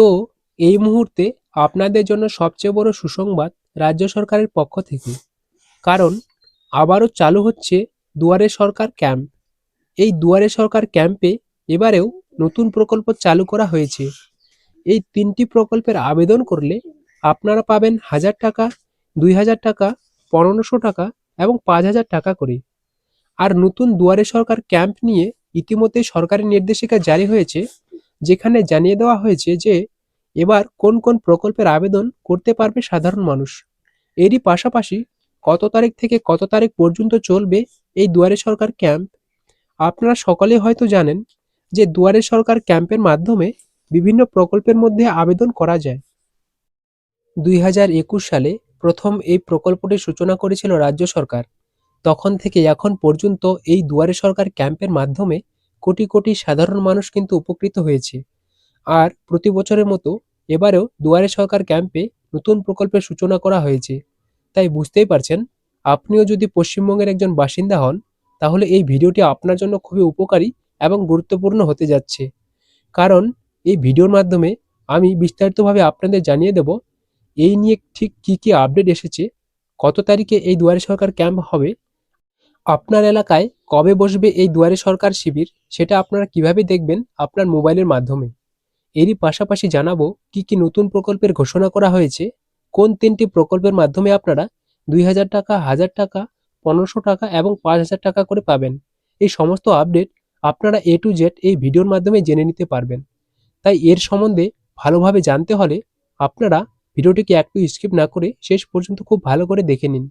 তো এই মুহূর্তে আপনাদের জন্য সবচেয়ে বড় সুসংবাদ রাজ্য সরকারের পক্ষ থেকে। কারণ আবারও চালু হচ্ছে দুয়ারে সরকার ক্যাম্প। এই দুয়ারে সরকার ক্যাম্পে এবারেও নতুন প্রকল্প চালু করা হয়েছে। এই তিনটি প্রকল্পের আবেদন করলে আপনারা পাবেন হাজার টাকা, দুই হাজার টাকা, পনেরোশো টাকা এবং পাঁচ হাজার টাকা করে। আর নতুন দুয়ারে সরকার ক্যাম্প নিয়ে ইতিমধ্যে সরকারি নির্দেশিকা জারি হয়েছে। যেখানে জানিয়ে দেওয়া হয়েছে যে এবার কোন কোন প্রকল্পের আবেদন করতে পারবে সাধারণ মানুষ। এরই পাশাপাশি কত তারিখ থেকে কত তারিখ পর্যন্ত চলবে এই দুয়ারে সরকার ক্যাম্প? আপনারা সকলে হয়তো জানেন যে দুয়ারে সরকার ক্যাম্পের মাধ্যমে বিভিন্ন প্রকল্পের মধ্যে আবেদন করা যায়। দুই হাজার একুশ সালে প্রথম এই প্রকল্পটির সূচনা করেছিল রাজ্য সরকার। তখন থেকে এখন পর্যন্ত এই দুয়ারে সরকার ক্যাম্পের মাধ্যমে কোটি কোটি সাধারণ মানুষ কিন্তু উপকৃত হয়েছে। আর প্রতি বছরের মতো এবারেও দুয়ারে সরকার ক্যাম্পে নতুন প্রকল্পের সূচনা করা হয়েছে। তাই বুঝতেই পারছেন, আপনিও যদি পশ্চিমবঙ্গের একজন বাসিন্দা হন, তাহলে এই ভিডিওটি আপনার জন্য খুবই উপকারী এবং গুরুত্বপূর্ণ হতে যাচ্ছে। কারণ এই ভিডিওর মাধ্যমে আমি বিস্তারিতভাবে আপনাদের জানিয়ে দেব, এই নিয়ে ঠিক কী কী আপডেট এসেছে, কত তারিখে এই দুয়ারে সরকার ক্যাম্প হবে আপনার এলাকায় কবে বসবে এই দুয়ারে সরকার শিবির, সেটা আপনারা কীভাবে দেখবেন আপনার মোবাইলের মাধ্যমে? এরই পাশাপাশি জানাব কি কি নতুন প্রকল্পের ঘোষণা করা হয়েছে, কোন তিনটি প্রকল্পের মাধ্যমে আপনারা দুই হাজার টাকা হাজার টাকা, পনেরোশো টাকা এবং পাঁচ হাজার টাকা করে পাবেন। এই সমস্ত আপডেট আপনারা এ টু জেড এই ভিডিওর মাধ্যমে জেনে নিতে পারবেন। তাই এর সম্বন্ধে ভালোভাবে জানতে হলে আপনারা ভিডিওটিকে একটু স্কিপ না করে শেষ পর্যন্ত খুব ভালো করে দেখে নিন।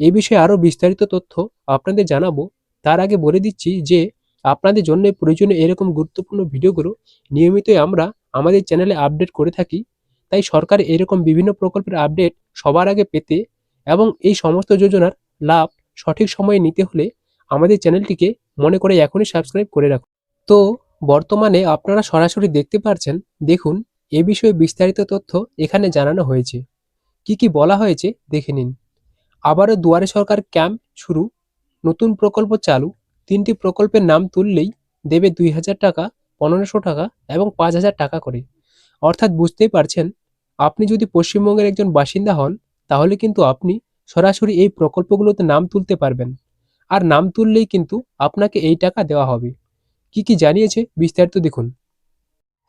এই বিষয়ে আরও বিস্তারিত তথ্য আপনাদের জানাব। তার আগে বলে দিচ্ছি যে, আপনাদের জন্য প্রয়োজনীয় এরকম গুরুত্বপূর্ণ ভিডিওগুলো নিয়মিতই আমরা আমাদের চ্যানেলে আপডেট করে থাকি। তাই সরকার এরকম বিভিন্ন প্রকল্পের আপডেট সবার আগে পেতে এবং এই সমস্ত যোজনার লাভ সঠিক সময়ে নিতে হলে আমাদের চ্যানেলটিকে মনে করে এখনই সাবস্ক্রাইব করে রাখুন। তো, বর্তমানে আপনারা সরাসরি দেখতে পারছেন, দেখুন, এ বিষয়ে বিস্তারিত তথ্য এখানে জানানো হয়েছে। কি কি বলা হয়েছে, দেখে নিন। আবারও দুয়ারে সরকার ক্যাম্প শুরু। নতুন প্রকল্প চালু। তিনটি প্রকল্পের নাম তুললেই দেবে দুই হাজার টাকা, পনেরোশো টাকা এবং পাঁচ হাজার টাকা করে। অর্থাৎ বুঝতেই পারছেন, আপনি যদি পশ্চিমবঙ্গের একজন বাসিন্দা হন, তাহলে কিন্তু আপনি সরাসরি এই প্রকল্পগুলোতে নাম তুলতে পারবেন। আর নাম তুললেই কিন্তু আপনাকে এই টাকা দেওয়া হবে। কি কি জানিয়েছে বিস্তারিত দেখুন।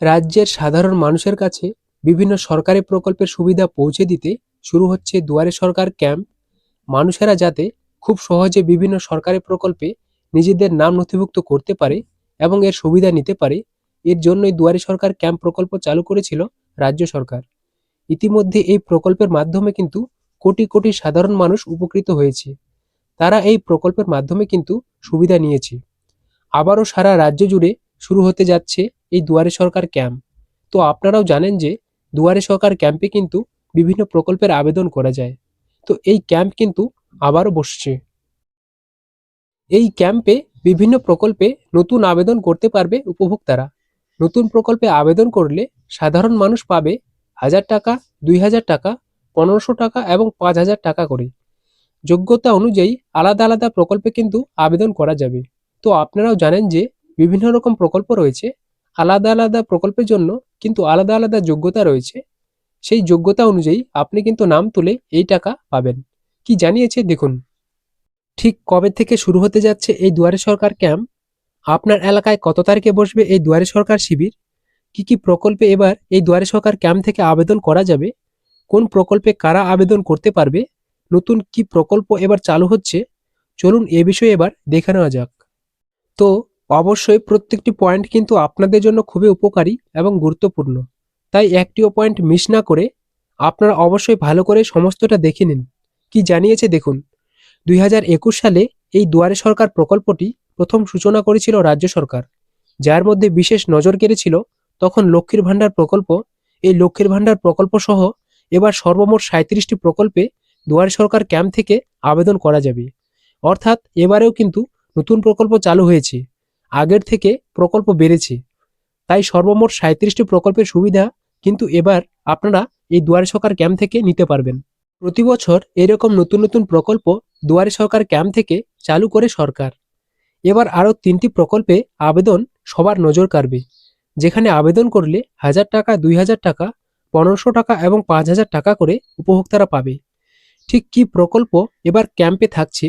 রাজ্যের সাধারণ মানুষের কাছে বিভিন্ন সরকারি প্রকল্পের সুবিধা পৌঁছে দিতে শুরু হচ্ছে দুয়ারে সরকার ক্যাম্প। মানুষেরা যাতে খুব সহজে বিভিন্ন সরকারি প্রকল্পে নিজেদের নাম নথিভুক্ত করতে পারে এবং এর সুবিধা নিতে পারে, এর জন্যই দুয়ারে সরকার ক্যাম্প প্রকল্প চালু করেছিল রাজ্য সরকার। ইতিমধ্যে এই প্রকল্পের মাধ্যমে কিন্তু কোটি কোটি সাধারণ মানুষ উপকৃত হয়েছে। তারা এই প্রকল্পের মাধ্যমে কিন্তু সুবিধা নিয়েছে। আবারও সারা রাজ্য জুড়ে শুরু হতে যাচ্ছে এই দুয়ারে সরকার ক্যাম্প। তো আপনারাও জানেন যে দুয়ারে সরকার ক্যাম্পে কিন্তু বিভিন্ন প্রকল্পের আবেদন করা যায়। তো এই ক্যাম্প কিন্তু আবারও বসছে। এই ক্যাম্পে বিভিন্ন প্রকল্পে নতুন আবেদন করতে পারবে উপভোক্তারা। নতুন প্রকল্পে আবেদন করলে সাধারণ মানুষ পাবে হাজার টাকা, দুই হাজার টাকা, পনেরোশো টাকা এবং পাঁচ হাজার টাকা করে। যোগ্যতা অনুযায়ী আলাদা আলাদা প্রকল্পে কিন্তু আবেদন করা যাবে। তো আপনারাও জানেন যে বিভিন্ন রকম প্রকল্প রয়েছে। আলাদা আলাদা প্রকল্পের জন্য কিন্তু আলাদা আলাদা যোগ্যতা রয়েছে। সেই যোগ্যতা অনুযায়ী আপনি কিন্তু নাম তুলে এই টাকা পাবেন। কি জানিয়েছে দেখুন। ঠিক কবে থেকে শুরু হতে যাচ্ছে এই দুয়ারে সরকার ক্যাম্প? আপনার এলাকায় কত তারিখে বসবে এই দুয়ারে সরকার শিবির? কি কি প্রকল্পে এবার এই দুয়ারে সরকার ক্যাম্প থেকে আবেদন করা যাবে? কোন প্রকল্পে কারা আবেদন করতে পারবে? নতুন কি প্রকল্প এবার চালু হচ্ছে? চলুন এ বিষয়ে এবার দেখে নেওয়া যাক। তো অবশ্যই প্রত্যেকটি পয়েন্ট কিন্তু আপনাদের জন্য খুবই উপকারী এবং গুরুত্বপূর্ণ। তাই একটিও পয়েন্ট মিস না করে আপনারা অবশ্যই ভালো করে সমস্তটা দেখে নিন। কি জানিয়েছে দেখুন, দুই হাজার একুশ সালে এই দুয়ারে সরকার প্রকল্পটি প্রথম সূচনা করেছিল রাজ্য সরকার, যার মধ্যে বিশেষ নজর কেড়েছিল তখন লক্ষ্মীর ভাণ্ডার প্রকল্প। এই লক্ষ্মীর ভাণ্ডার প্রকল্প সহ এবার সর্বমোট সাঁত্রিশটি প্রকল্পে দুয়ারে সরকার ক্যাম্প থেকে আবেদন করা যাবে। অর্থাৎ এবারেও কিন্তু নতুন প্রকল্প চালু হয়েছে, আগের থেকে প্রকল্প বেড়েছে। তাই সর্বমোট সাঁত্রিশটি প্রকল্পের সুবিধা কিন্তু এবার আপনারা এই দুয়ারে সরকার ক্যাম্প থেকে নিতে পারবেন। প্রতি বছর এরকম নতুন নতুন প্রকল্প দুয়ারে সরকার ক্যাম্প থেকে চালু করে সরকার। এবার আরও তিনটি প্রকল্পে আবেদন সবার নজর কাড়বে, যেখানে আবেদন করলে হাজার টাকা, দুই হাজার টাকা, পনেরোশো টাকা এবং পাঁচ হাজার টাকা করে উপভোক্তারা পাবে। ঠিক কি প্রকল্প এবার ক্যাম্পে থাকছে,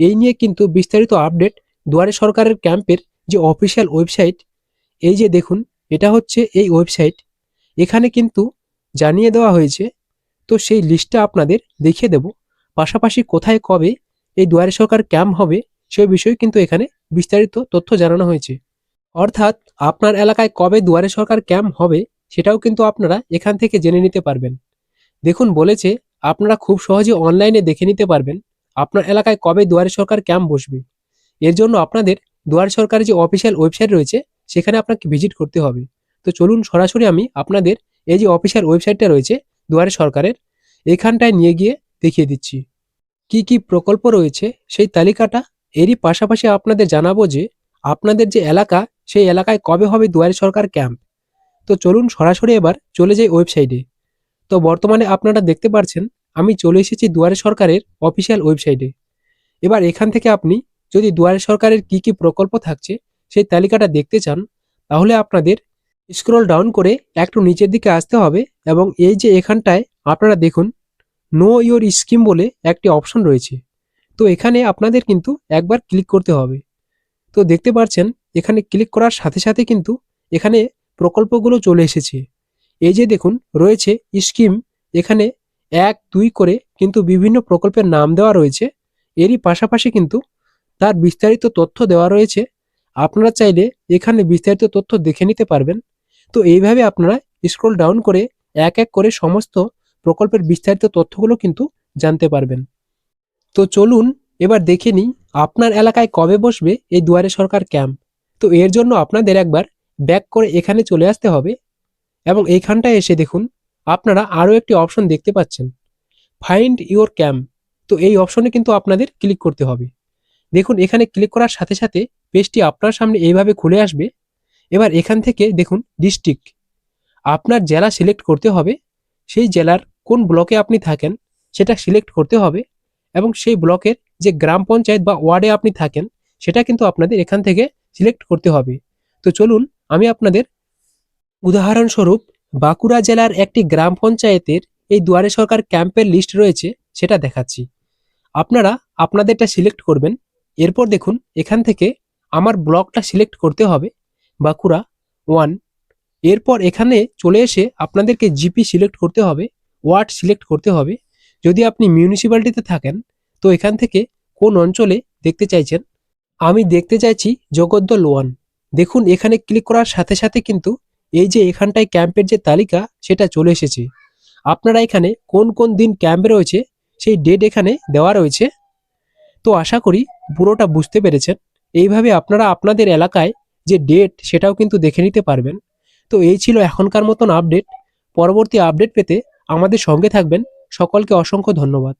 এই নিয়ে কিন্তু বিস্তারিত আপডেট দুয়ারে সরকারের ক্যাম্পের যে অফিসিয়াল ওয়েবসাইট, এই যে দেখুন, এটা হচ্ছে এই ওয়েবসাইট। এখানে কিন্তু জানিয়ে দেওয়া হয়েছে, তো সেই লিস্টটা আপনাদের দেখিয়ে দেব। পাশাপাশি কোথায় কবে এই দুয়ারে সরকার ক্যাম্প হবে, সেই বিষয়ে কিন্তু এখানে বিস্তারিত তথ্য জানানো হয়েছে। অর্থাৎ আপনার এলাকায় কবে দুয়ারে সরকার ক্যাম্প হবে, সেটাও কিন্তু আপনারা এখান থেকে জেনে নিতে পারবেন। দেখুন, বলেছে আপনারা খুব সহজে অনলাইনে দেখে নিতে পারবেন আপনার এলাকায় কবে দুয়ারে সরকার ক্যাম্প বসবে। এর জন্য আপনাদের দুয়ারে সরকারের যে অফিসিয়াল ওয়েবসাইট রয়েছে, সেখানে আপনাকে ভিজিট করতে হবে। তো চলুন সরাসরি আমি আপনাদের এই যে অফিসিয়াল ওয়েবসাইটটা রয়েছে দুয়ারে সরকারের, এখানটায় নিয়ে গিয়ে দেখিয়ে দিচ্ছি। কি কি প্রকল্প রয়েছে সেই তালিকাটা? এরই পাশাপাশি আপনাদের জানাব যে আপনাদের যে এলাকা, সেই এলাকায় কবে হবে দুয়ারে সরকার ক্যাম্প। তো চলুন সরাসরি এবার চলে যাই ওয়েবসাইটে। তো বর্তমানে আপনারা দেখতে পাচ্ছেন আমি চলে এসেছি দুয়ারে সরকারের অফিসিয়াল ওয়েবসাইটে। এবার এখান থেকে আপনি যদি দুয়ারে সরকারের কি কি প্রকল্প থাকছে, সেই তালিকাটা দেখতে চান, তাহলে আপনাদের স্ক্রল ডাউন করে একটু নিচের দিকে আসতে হবে এবং এই যে এখানটায় আপনারা দেখুন নো ইওর স্কিম বলে একটি অপশন রয়েছে। তো এখানে আপনাদের কিন্তু একবার ক্লিক করতে হবে। তো দেখতে পাচ্ছেন, এখানে ক্লিক করার সাথে সাথে কিন্তু এখানে প্রকল্পগুলো চলে এসেছে। এই যে দেখুন, রয়েছে স্কিম এখানে এক, দুই করে কিন্তু বিভিন্ন প্রকল্পের নাম দেওয়া রয়েছে। এরই পাশাপাশি কিন্তু তার বিস্তারিত তথ্য দেওয়া রয়েছে। আপনারা চাইলে এখানে বিস্তারিত তথ্য দেখে নিতে পারবেন। তো এইভাবে আপনারা স্ক্রল ডাউন করে এক এক করে সমস্ত প্রকল্পের বিস্তারিত তথ্যগুলো কিন্তু জানতে পারবেন। তো চলুন এবার দেখে নিই আপনার এলাকায় কবে বসবে এই দুয়ারে সরকার ক্যাম্প তো এর জন্য আপনাদের একবার ব্যাক করে এখানে চলে আসতে হবে এবং এইখানটায় এসে দেখুন আপনারা আরও একটি অপশন দেখতে পাচ্ছেন ফাইন্ড ইওর ক্যাম্প তো এই অপশনে কিন্তু আপনাদের ক্লিক করতে হবে। দেখুন এখানে ক্লিক করার সাথে সাথে পেজটি আপনার সামনে এইভাবে খুলে আসবে এবার এখান থেকে দেখুন ডিস্ট্রিক্ট আপনার জেলা সিলেক্ট করতে হবে, সেই জেলার কোন ব্লকে আপনি থাকেন সেটা সিলেক্ট করতে হবে এবং সেই ব্লকের যে গ্রাম পঞ্চায়েত বা ওয়ার্ডে আপনি থাকেন সেটা কিন্তু আপনাদের এখান থেকে সিলেক্ট করতে হবে। তো চলুন আমি আপনাদের উদাহরণস্বরূপ বাঁকুড়া জেলার একটি গ্রাম পঞ্চায়েতের এই দুয়ারে সরকার ক্যাম্পের লিস্ট রয়েছে, সেটা দেখাচ্ছি। আপনারা আপনাদেরটা সিলেক্ট করবেন, এরপর দেখুন এখান থেকে আমার ব্লকটা সিলেক্ট করতে হবে বাঁকুড়া ওয়ান এরপর এখানে চলে এসে আপনাদেরকে জিপি সিলেক্ট করতে হবে, ওয়ার্ড সিলেক্ট করতে হবে। যদি আপনি মিউনিসিপ্যালিটিতে থাকেন, তো এখান থেকে কোন অঞ্চলে দেখতে চাইছেন? আমি দেখতে চাইছি জগদ্দল ওয়ান দেখুন, এখানে ক্লিক করার সাথে সাথে কিন্তু এই যে এখানটায় ক্যাম্পের যে তালিকা, সেটা চলে এসেছে। আপনারা এখানে কোন কোন দিন ক্যাম্পে রয়েছে, সেই ডেট এখানে দেওয়া রয়েছে। তো আশা করি পুরোটা বুঝতে পেরেছেন। এইভাবে আপনারা আপনাদের এলাকায় যে ডেট সেটাও কিন্তু দেখে নিতে পারবেন। তো এই ছিল এখনকার মতন আপডেট পরবর্তী আপডেট পেতে আমাদের সঙ্গে থাকবেন। সকলকে অসংখ্য ধন্যবাদ।